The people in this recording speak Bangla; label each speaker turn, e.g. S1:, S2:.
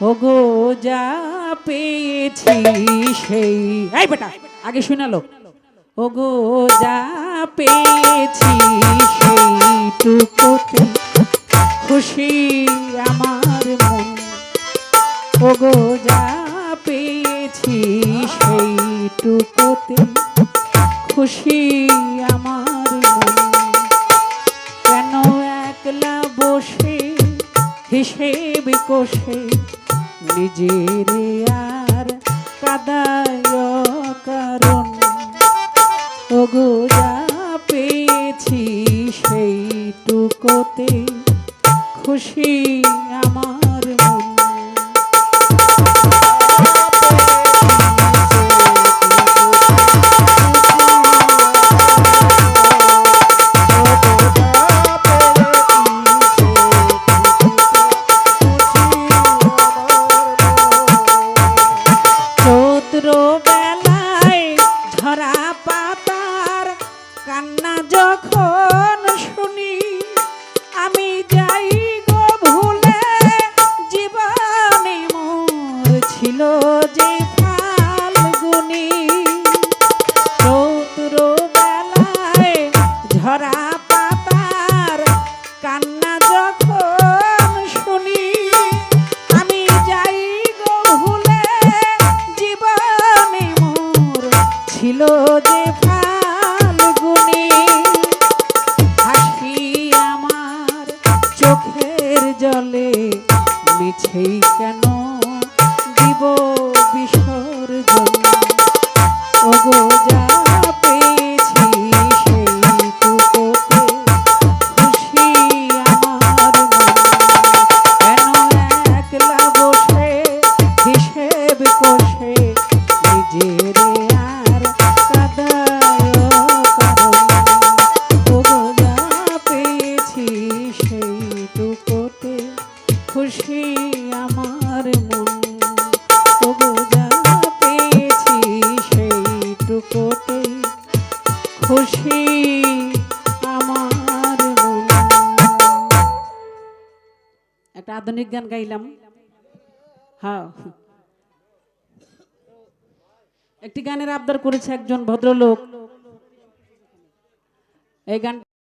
S1: ওগো, যা পেয়েছি সেই। এই বেটা, আগে শুনালো ওগো, যা পেয়েছি সেইটুকুতে খুশি আমার মন। ওগো, যা পেয়েছি সেইটুকুতে খুশি আমার মন। কেন একলা বসে হিসেব কষে নিজের আর কাদায় কারণ। ওগো যা পেয়েছি সেইটুকুতে খুশি ছিল যে ফাল্গুনি হাসি আমার চোখের জলে মিছেই কেন দিব বিসর্জন? ওগো যা খুশি আমার একটা আধুনিক গান গাইলাম। হ্যাঁ। একটি গানের আবদার করেছে একজন ভদ্রলোক। এই গান